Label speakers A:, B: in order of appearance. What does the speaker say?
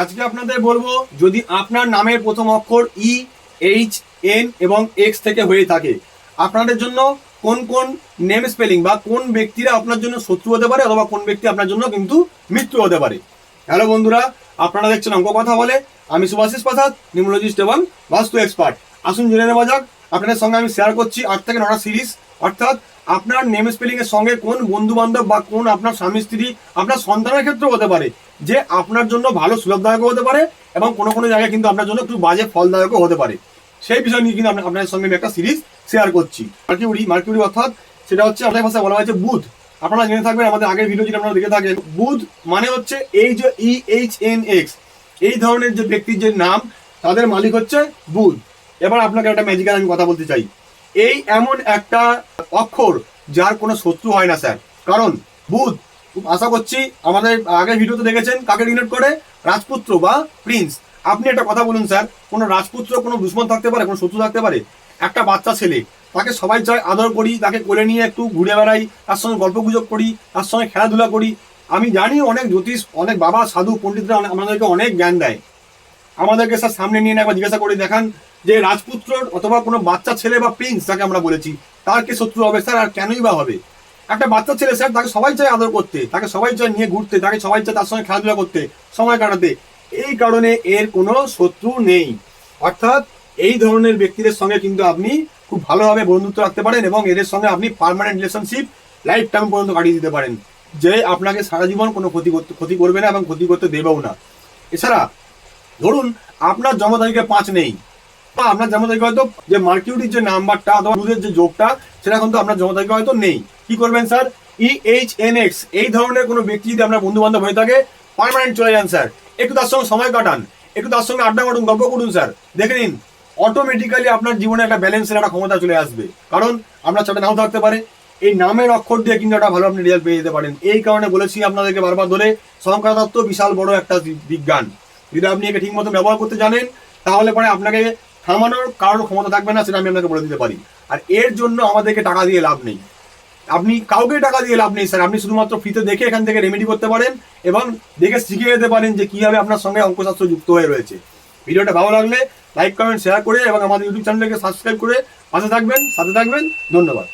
A: আজকে আপনাদের বলব, যদি আপনার নামের প্রথম অক্ষর ই এইচ এন এবং এক্স থেকে হয়ে থাকে, আপনাদের জন্য কোন কোন নেম স্পেলিং বা কোন ব্যক্তিরা আপনার জন্য শত্রু হতে পারে অথবা কোন ব্যক্তি আপনার জন্য কিন্তু মৃত্যু হতে পারে। হ্যালো বন্ধুরা, আপনারা দেখছেন অঙ্ক কথা বলে। আমি সুভাষিস প্রসাদ নিউমোলজিস্ট এবং বাস্তু এক্সপার্ট আসুন জেনে নেওয়া যাক। আপনাদের সঙ্গে আমি শেয়ার করছি আট থেকে নটা সিরিজ অর্থাৎ আপনার নেম স্পেলিং এর সঙ্গে কোন বন্ধু বান্ধব বা কোন আপনার স্বামী স্ত্রী, আপনার সন্তানের ক্ষেত্রেও হতে পারে, যে আপনার জন্য ভালো সুলভদায়ক হতে পারে এবং কোনো কোনো জায়গায় কিন্তু আপনার জন্য একটু বাজে, ফলদায়কও হতে পারে। সেই বিষয় নিয়ে কিন্তু আপনা- আপনাদের সঙ্গে আমি একটা সিরিজ শেয়ার করছি। মার্কিউরি মার্কিউরি অর্থাৎ সেটা হচ্ছে আমাদের ভাষায় বলা হয়েছে বুধ। আপনারা জেনে থাকবেন আমাদের আগের ভিডিও যেটা আপনারা দেখে থাকেন, বুধ মানে হচ্ছে এই যে ই এইচ এন এক্স এই ধরনের যে ব্যক্তির যে নাম, তাদের মালিক হচ্ছে বুধ। এবার আপনাকে একটা ম্যাজিক্যাল আমি কথা বলতে চাই। এই এমন একটা অক্ষর যার কোনো শত্রু হয় না, স্যার। কারণ বুধ, আশা করছি আমাদের আগের ভিডিওতে দেখেছেন কাকে রিলেট করে? রাজপুত্র বা প্রিন্স আপনি একটা কথা বলুন, স্যার। কোনো রাজপুত্র, কোনো দুশ্মন থাকতে পারে, কোনো শত্রু থাকতে পারে? একটা বাচ্চা ছেলে, তাকে সবাই চায় আদর করি, তাকে কোলে নিয়ে একটু ঘুরে বেড়াই, তার সঙ্গে গল্প গুজব করি, তার সঙ্গে খেলাধুলা করি। আমি জানি অনেক জ্যোতিষ, অনেক বাবা, সাধু, পণ্ডিতরা আমাদেরকে অনেক জ্ঞান দেয়। আমাদেরকে, স্যার, সামনে নিয়ে একবার জিজ্ঞাসা করে দেখান যে রাজপুত্র অথবা কোনো বাচ্চা ছেলে বা প্রিন্স যাকে আমরা বলেছি, তার কে শত্রু হবে স্যার আর কেনই বা হবে? একটা বাচ্চা ছেলে স্যার তাকে সবাই চায় আদর করতে, তাকে সবাই চায় নিয়ে ঘুরতে, তাকে সবাই চায় তার সঙ্গে খেলাধুলা করতে, সময় কাটাতে। এই কারণে এর কোনো শত্রু নেই। অর্থাৎ এই ধরনের ব্যক্তিদের সঙ্গে কিন্তু আপনি খুব ভালোভাবে বন্ধুত্ব রাখতে পারেন এবং এদের সঙ্গে আপনি পার্মানেন্ট রিলেশনশিপ লাইফ টাইম পর্যন্ত কাটিয়ে দিতে পারেন, যে আপনাকে সারা জীবন কোনো ক্ষতি করতে, ক্ষতি করবে না এবং ক্ষতি করতে দেবেও না। এছাড়া, ধরুন আপনার জন্ম তারিখে পাঁচ নেই আপনার জন্ম তারিখে হয়তো যে মার্কিউরির যে নাম্বারটা অথবা দুধের যে যোগটা, সেটা কিন্তু আপনার জন্ম তারিখে হয়তো নেই। কি করবেন sir? E H N X এই ধরনের কোনো ব্যক্তি যদি আপনার বন্ধু বান্ধব হয়ে থাকে পার্মানেন্ট চলে যান স্যার। একটু তার সঙ্গে সময় কাটান। একটু তার সঙ্গে আড্ডা মারুন, গল্প করুন স্যার। দেখে নিন অটোমেটিক্যালি আপনার জীবনে একটা ব্যালেন্সের একটা ক্ষমতা চলে আসবে। কারণ আপনার সাথে নাও থাকতে পারে। এই নামের অক্ষর দিয়ে কিন্তু একটা ভালো আপনি রেজাল্ট পেয়ে যেতে পারেন। এই কারণে বলেছি আপনাদেরকে বারবার ধরে সংখ্যা বিশাল বড় একটা বিজ্ঞান। যদি আপনি একে ঠিক মতো ব্যবহার করতে জানেন, তাহলে পরে আপনাকে থামানোর কারোর ক্ষমতা থাকবে না, সেটা আমি আপনাকে বলে দিতে পারি। আর এর জন্য আমাদেরকে টাকা দিয়ে লাভ নেই। আপনি কাউকে টাকা দিয়ে লাভ নেই, স্যার। আপনি শুধুমাত্র ফ্রিতে দেখে এখান থেকে রেমেডি করতে পারেন এবং দেখে শিখে যেতে পারেন যে কীভাবে আপনার সঙ্গে অঙ্কশাস্ত্র যুক্ত হয়ে রয়েছে। ভিডিওটা ভালো লাগলে লাইক কমেন্ট শেয়ার করে এবং আমাদের ইউটিউব চ্যানেলকে সাবস্ক্রাইব করে পাশে থাকবেন, সাথে থাকবেন। ধন্যবাদ।